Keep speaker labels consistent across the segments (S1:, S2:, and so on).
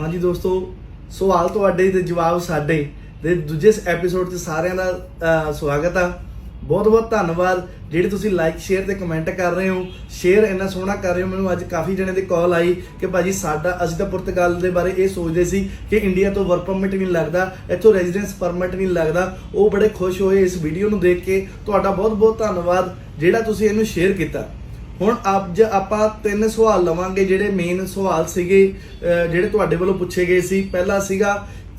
S1: ਹਾਂਜੀ ਦੋਸਤੋ, ਸਵਾਲ ਤੁਹਾਡੇ ਤੇ ਜਵਾਬ ਸਾਡੇ ਦੇ ਦੂਜੇ ਐਪੀਸੋਡ 'ਚ ਸਾਰਿਆਂ ਦਾ ਸਵਾਗਤ ਆ। ਬਹੁਤ ਬਹੁਤ ਧੰਨਵਾਦ। ਜਿਹੜੇ ਤੁਸੀਂ ਲਾਈਕ ਸ਼ੇਅਰ ਤੇ ਕਮੈਂਟ ਕਰ ਰਹੇ ਹੋ ਸ਼ੇਅਰ ਇੰਨਾ ਸੋਹਣਾ ਕਰ ਰਹੇ ਹੋ, ਮੈਨੂੰ ਅੱਜ ਕਾਫੀ ਜਣੇ ਦੀ ਕਾਲ ਆਈ ਕਿ ਭਾਜੀ ਸਾਡਾ, ਅਸੀਂ ਤਾਂ ਪੁਰਤਗਾਲ ਦੇ ਬਾਰੇ ਇਹ ਸੋਚਦੇ ਸੀ ਕਿ ਇੰਡੀਆ ਤੋਂ ਵਰਕ ਪਰਮਿਟ ਨਹੀਂ ਲੱਗਦਾ, ਇੱਥੋਂ ਰੈਜ਼ੀਡੈਂਸ ਪਰਮਿਟ ਨਹੀਂ ਲੱਗਦਾ। ਉਹ ਬੜੇ ਖੁਸ਼ ਹੋਏ ਇਸ ਵੀਡੀਓ ਨੂੰ ਦੇਖ ਕੇ। ਤੁਹਾਡਾ ਬਹੁਤ ਬਹੁਤ ਧੰਨਵਾਦ ਜਿਹੜਾ ਤੁਸੀਂ ਇਹਨੂੰ ਸ਼ੇਅਰ ਕੀਤਾ। ਹੁਣ ਅੱਜ ਆਪਾਂ ਤਿੰਨ ਸਵਾਲ ਲਵਾਂਗੇ ਜਿਹੜੇ ਮੇਨ ਸਵਾਲ ਸੀਗੇ ਜਿਹੜੇ ਤੁਹਾਡੇ ਵੱਲੋਂ ਪੁੱਛੇ ਗਏ ਸੀ। ਪਹਿਲਾ ਸੀਗਾ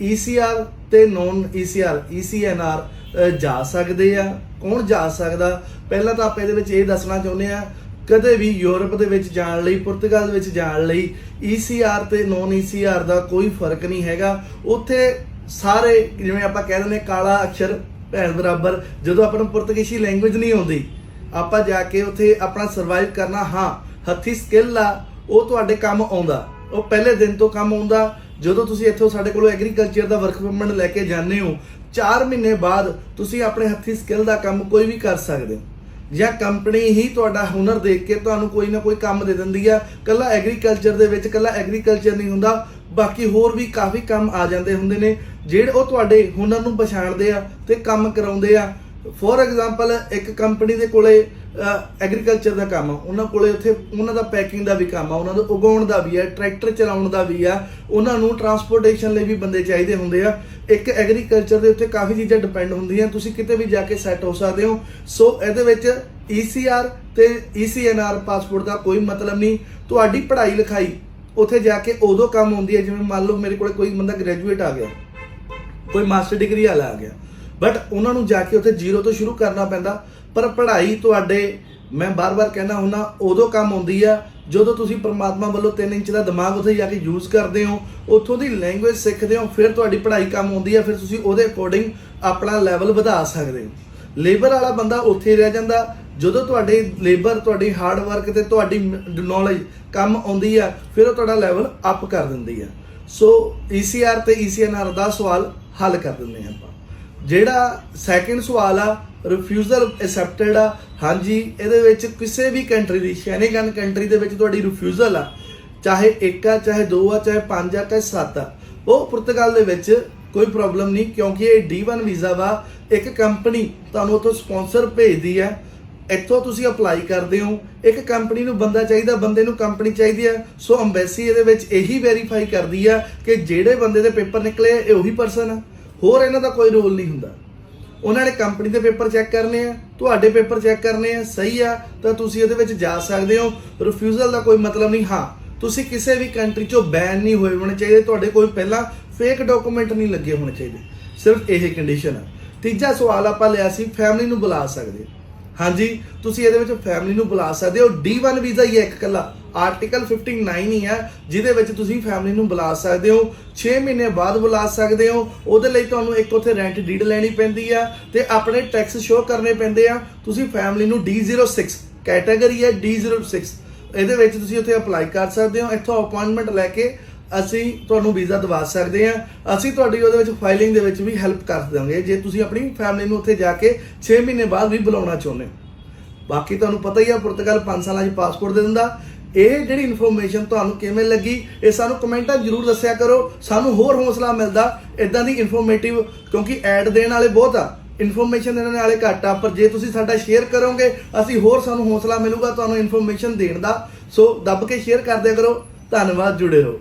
S1: ECR ਤੇ ਨੋਨ ECR ECNR ਜਾ ਸਕਦੇ ਆ? ਕੌਣ ਜਾ ਸਕਦਾ? ਪਹਿਲਾਂ ਤਾਂ ਆਪਾਂ ਇਹਦੇ ਵਿੱਚ ਇਹ ਦੱਸਣਾ ਚਾਹੁੰਦੇ ਆ, ਕਦੇ ਵੀ ਯੂਰਪ ਦੇ ਵਿੱਚ ਜਾਣ ਲਈ, ਪੁਰਤਗਾਲ ਵਿੱਚ ਜਾਣ ਲਈ ECR ਤੇ ਨੋਨ ECR ਦਾ ਕੋਈ ਫ਼ਰਕ ਨਹੀਂ ਹੈਗਾ। ਉੱਥੇ ਸਾਰੇ, ਜਿਵੇਂ ਆਪਾਂ ਕਹਿ ਦਿੰਦੇ ਕਾਲਾ ਅਕਸ਼ਰ ਭੈਣ ਬਰਾਬਰ ਜਦੋਂ ਆਪਾਂ ਨੂੰ ਪੁਰਤਗਾਲੀ ਲੈਂਗੁਏਜ ਨਹੀਂ ਆਉਂਦੀ ਆਪਾਂ ਜਾ ਕੇ ਉੱਥੇ ਆਪਣਾ ਸਰਵਾਈਵ ਕਰਨਾ, ਹਾਂ, ਹੱਥੀ ਸਕਿੱਲ ਆ, ਉਹ ਤੁਹਾਡੇ ਕੰਮ ਆਉਂਦਾ। ਉਹ ਪਹਿਲੇ ਦਿਨ ਤੋਂ ਕੰਮ ਆਉਂਦਾ। ਜਦੋਂ ਤੁਸੀਂ ਇੱਥੋਂ ਸਾਡੇ ਕੋਲੋਂ ਐਗਰੀਕਲਚਰ ਦਾ ਵਰਕ ਪਰਮਿਟ ਲੈ ਕੇ ਜਾਂਦੇ ਹੋ 4 ਮਹੀਨੇ ਬਾਅਦ ਤੁਸੀਂ ਆਪਣੇ ਹੱਥੀ ਸਕਿੱਲ ਦਾ ਕੰਮ ਕੋਈ ਵੀ ਕਰ ਸਕਦੇ ਹੋ। ਜਾਂ ਕੰਪਨੀ ਹੀ ਤੁਹਾਡਾ ਹੁਨਰ ਦੇਖ ਕੇ ਤੁਹਾਨੂੰ ਕੋਈ ਨਾ ਕੋਈ ਕੰਮ ਦੇ ਦਿੰਦੀ ਆ। ਕੱਲਾ ਐਗਰੀਕਲਚਰ ਦੇ ਵਿੱਚ ਕੱਲਾ ਐਗਰੀਕਲਚਰ ਨਹੀਂ ਹੁੰਦਾ। ਬਾਕੀ ਹੋਰ ਵੀ ਕਾਫੀ ਕੰਮ ਆ ਜਾਂਦੇ ਹੁੰਦੇ ਨੇ। ਜਿਹੜੇ ਉਹ ਤੁਹਾਡੇ ਹੁਨਰ ਨੂੰ ਪਛਾਣਦੇ ਆ ਤੇ ਕੰਮ ਕਰਾਉਂਦੇ ਆ ਫੋਰ ਐਗਜ਼ਾਮਪਲ ਇੱਕ ਕੰਪਨੀ ਦੇ ਕੋਲੇ ਐਗਰੀਕਲਚਰ ਦਾ ਕੰਮ ਆ। ਉਹਨਾਂ ਕੋਲੇ ਉੱਥੇ ਉਹਨਾਂ ਦਾ ਪੈਕਿੰਗ ਦਾ ਵੀ ਕੰਮ ਆ, ਉਹਨਾਂ ਦਾ ਉਗਾਉਣ ਦਾ ਵੀ ਆ ਟਰੈਕਟਰ ਚਲਾਉਣ ਦਾ ਵੀ ਆ। ਉਹਨਾਂ ਨੂੰ ਟਰਾਂਸਪੋਰਟੇਸ਼ਨ ਲਈ ਵੀ ਬੰਦੇ ਚਾਹੀਦੇ ਹੁੰਦੇ ਆ। ਇੱਕ ਐਗਰੀਕਲਚਰ ਦੇ ਉੱਤੇ ਕਾਫੀ ਚੀਜ਼ਾਂ ਡਿਪੈਂਡ ਹੁੰਦੀਆਂ। ਤੁਸੀਂ ਕਿਤੇ ਵੀ ਜਾ ਕੇ ਸੈੱਟ ਹੋ ਸਕਦੇ ਹੋ। ਸੋ ਇਹਦੇ ਵਿੱਚ ECR ਤੇ ECNR ਪਾਸਪੋਰਟ ਦਾ ਕੋਈ ਮਤਲਬ ਨਹੀਂ। ਤੁਹਾਡੀ ਪੜ੍ਹਾਈ ਲਿਖਾਈ ਉੱਥੇ ਜਾ ਕੇ ਉਦੋਂ ਕੰਮ ਹੁੰਦੀ ਹੈ। ਜਿਵੇਂ ਮੰਨ ਲਓ ਮੇਰੇ ਕੋਲੇ ਕੋਈ ਬੰਦਾ ਗ੍ਰੈਜੂਏਟ ਆ ਗਿਆ। ਕੋਈ ਮਾਸਟਰ ਡਿਗਰੀ ਵਾਲਾ ਆ ਗਿਆ। ਬਟ ਉਹਨਾਂ ਨੂੰ ਜਾ ਕੇ ਉੱਥੇ ਜ਼ੀਰੋ ਤੋਂ ਸ਼ੁਰੂ ਕਰਨਾ ਪੈਂਦਾ। ਪਰ ਪੜ੍ਹਾਈ ਤੁਹਾਡੇ, ਮੈਂ ਬਾਰ-ਬਾਰ ਕਹਿਣਾ ਹੁੰਦਾ, ਉਦੋਂ ਕੰਮ ਆਉਂਦੀ ਆ, ਜਦੋਂ ਤੁਸੀਂ ਪਰਮਾਤਮਾ ਵੱਲੋਂ 3 ਇੰਚ ਦਾ ਦਿਮਾਗ ਉੱਥੇ ਜਾ ਕੇ ਯੂਜ਼ ਕਰਦੇ ਹੋ, ਉੱਥੋਂ ਦੀ ਲੈਂਗੁਏਜ ਸਿੱਖਦੇ ਹੋ, ਫਿਰ ਤੁਹਾਡੀ ਪੜ੍ਹਾਈ ਕੰਮ ਆਉਂਦੀ ਆ, ਫਿਰ ਤੁਸੀਂ ਉਹਦੇ ਅਕੋਰਡਿੰਗ ਆਪਣਾ ਲੈਵਲ ਵਧਾ ਸਕਦੇ ਹੋ। ਲੇਬਰ ਵਾਲਾ ਬੰਦਾ ਉੱਥੇ ਰਹਿ ਜਾਂਦਾ, ਜਦੋਂ ਤੁਹਾਡੇ ਲੇਬਰ ਤੁਹਾਡੀ ਹਾਰਡ ਵਰਕ ਤੇ ਤੁਹਾਡੀ ਨੌਲੇਜ ਕੰਮ ਆਉਂਦੀ ਆ, ਫਿਰ ਉਹ ਤੁਹਾਡਾ ਲੈਵਲ ਅਪ ਕਰ ਦਿੰਦੀ ਆ। ਸੋ ECR ਤੇ ECNR ਦਾ ਸਵਾਲ ਹੱਲ ਕਰ ਦਿੰਦੇ ਹਾਂ ਆਪਾਂ। ਜਿਹੜਾ ਸੈਕਿੰਡ ਸਵਾਲ ਆ ਰਿਫਿਊਜ਼ਲ ਐਕਸੈਪਟਡ ਆ ਹਾਂਜੀ ਇਹਦੇ ਵਿੱਚ ਕਿਸੇ ਵੀ ਕੰਟਰੀ ਦੀ ਸ਼ੈਨੇਗਨ ਕੰਟਰੀ ਦੇ ਵਿੱਚ ਤੁਹਾਡੀ ਰਿਫਿਊਜ਼ਲ ਆ ਚਾਹੇ ਇੱਕ ਆ ਚਾਹੇ ਦੋ ਆ ਚਾਹੇ ਪੰਜ ਆ ਚਾਹੇ ਸੱਤ ਆ। ਉਹ ਪੁਰਤਗਾਲ ਦੇ ਵਿੱਚ ਕੋਈ ਪ੍ਰੋਬਲਮ ਨਹੀਂ ਕਿਉਂਕਿ ਇਹ D1 ਵੀਜ਼ਾ ਵਾ ਇੱਕ ਕੰਪਨੀ ਤੁਹਾਨੂੰ ਉੱਥੋਂ ਸਪਾਂਸਰ ਭੇਜਦੀ ਹੈ ਇੱਥੋਂ ਤੁਸੀਂ ਅਪਲਾਈ ਕਰਦੇ ਹੋ ਇੱਕ ਕੰਪਨੀ ਨੂੰ ਬੰਦਾ ਚਾਹੀਦਾ ਬੰਦੇ ਨੂੰ ਕੰਪਨੀ ਚਾਹੀਦੀ ਹੈ ਸੋ ਅੰਬੈਸੀ ਇਹਦੇ ਵਿੱਚ ਇਹੀ ਵੈਰੀਫਾਈ ਕਰਦੀ ਆ ਕਿ ਜਿਹੜੇ ਬੰਦੇ ਦੇ ਪੇਪਰ ਨਿਕਲੇ ਆ, ਇਹ ਉਹੀ ਪਰਸਨ ਆ। ਹੋਰ ਇਹਨਾਂ ਦਾ ਕੋਈ ਰੋਲ ਨਹੀਂ ਹੁੰਦਾ। ਉਹਨਾਂ ਨੇ ਕੰਪਨੀ ਦੇ ਪੇਪਰ ਚੈੱਕ ਕਰਨੇ ਆ, ਤੁਹਾਡੇ ਪੇਪਰ ਚੈੱਕ ਕਰਨੇ ਆ, ਸਹੀ ਆ, ਤਾਂ ਤੁਸੀਂ ਇਹਦੇ ਵਿੱਚ ਜਾ ਸਕਦੇ ਹੋ। ਰਿਫਿਊਜ਼ਲ ਦਾ ਕੋਈ ਮਤਲਬ ਨਹੀਂ, ਹਾਂ, ਤੁਸੀਂ ਕਿਸੇ ਵੀ ਕੰਟਰੀ ਚੋਂ ਬੈਨ ਨਹੀਂ ਹੋਏ ਹੋਣੇ ਚਾਹੀਦੇ, ਤੁਹਾਡੇ ਕੋਈ ਪਹਿਲਾਂ ਫੇਕ ਡਾਕੂਮੈਂਟ ਨਹੀਂ ਲੱਗੇ ਹੋਣੇ ਚਾਹੀਦੇ। ਸਿਰਫ ਇਹ ਕੰਡੀਸ਼ਨ ਆ। ਤੀਜਾ ਸਵਾਲ ਆਪਾਂ ਲਿਆ ਸੀ ਫੈਮਿਲੀ ਨੂੰ ਬੁਲਾ ਸਕਦੇ। ਹਾਂਜੀ, ਤੁਸੀਂ ਇਹਦੇ ਵਿੱਚ ਫੈਮਿਲੀ ਨੂੰ ਬੁਲਾ ਸਕਦੇ ਹੋ। D1 ਵੀਜ਼ਾ ਹੀ ਹੈ ਇੱਕ ਕੱਲਾ ਆਰਟੀਕਲ 59 ਹੀ ਹੈ, ਜਿਹਦੇ ਵਿੱਚ ਤੁਸੀਂ ਫੈਮਿਲੀ ਨੂੰ ਬੁਲਾ ਸਕਦੇ ਹੋ। 6 ਮਹੀਨੇ ਬਾਅਦ ਬੁਲਾ ਸਕਦੇ ਹੋ। ਉਹਦੇ ਲਈ ਤੁਹਾਨੂੰ ਇੱਕ ਉੱਥੇ ਰੈਂਟ ਡੀਡ ਲੈਣੀ ਪੈਂਦੀ ਆ ਤੇ ਆਪਣੇ ਟੈਕਸ ਸ਼ੋ ਕਰਨੇ ਪੈਂਦੇ ਆ। ਤੁਸੀਂ ਫੈਮਿਲੀ ਨੂੰ D06 ਕੈਟਾਗਰੀ ਹੈ D06 ਇਹਦੇ ਵਿੱਚ ਤੁਸੀਂ ਉੱਥੇ ਅਪਲਾਈ ਕਰ ਸਕਦੇ ਹੋ। ਇੱਥੋਂ ਅਪਾਇੰਟਮੈਂਟ ਲੈ ਕੇ ਅਸੀਂ ਤੁਹਾਨੂੰ ਵੀਜ਼ਾ ਦਵਾ ਸਕਦੇ ਹਾਂ। ਅਸੀਂ ਤੁਹਾਡੀ ਉਹਦੇ ਵਿੱਚ ਫਾਈਲਿੰਗ ਦੇ ਵਿੱਚ ਵੀ ਹੈਲਪ ਕਰ ਦਾਂਗੇ। ਜੇ ਤੁਸੀਂ ਆਪਣੀ ਫੈਮਿਲੀ ਨੂੰ ਉੱਥੇ ਜਾ ਕੇ 6 ਮਹੀਨੇ ਬਾਅਦ ਵੀ ਬੁਲਾਉਣਾ ਚਾਹੁੰਦੇ ਹੋ। ਬਾਕੀ ਤੁਹਾਨੂੰ ਪਤਾ ਹੀ ਆ, ਪੁਰਤਗਾਲ 5 ਸਾਲਾਂ 'ਚ ਪਾਸਪੋਰਟ ਦੇ ਦਿੰਦਾ। ਇਹ ਜਿਹੜੀ ਇਨਫੋਰਮੇਸ਼ਨ ਤੁਹਾਨੂੰ ਕਿਵੇਂ ਲੱਗੀ, ਇਹ ਸਾਨੂੰ ਕਮੈਂਟਾਂ ਜ਼ਰੂਰ ਦੱਸਿਆ ਕਰੋ। ਸਾਨੂੰ ਹੋਰ ਹੌਸਲਾ ਮਿਲਦਾ ਇਦਾਂ ਦੀ ਇਨਫੋਰਮੇਟਿਵ ਕਿਉਂਕਿ ਐਡ ਦੇਣ ਵਾਲੇ ਬਹੁਤ ਆ। ਇਨਫੋਰਮੇਸ਼ਨ ਦੇਣ ਵਾਲੇ ਘੱਟ ਆ, ਪਰ ਜੇ ਤੁਸੀਂ ਸਾਡਾ ਸ਼ੇਅਰ ਕਰੋਗੇ, ਅਸੀਂ ਹੋਰ ਸਾਨੂੰ ਹੌਸਲਾ ਮਿਲੂਗਾ ਤੁਹਾਨੂੰ ਇਨਫੋਰਮੇਸ਼ਨ ਦੇਣ ਦਾ। ਸੋ ਦੱਬ ਕੇ ਸ਼ੇਅਰ ਕਰ ਕਰੋ। ਧੰਨਵਾਦ, ਜੁੜੇ ਰਹੋ।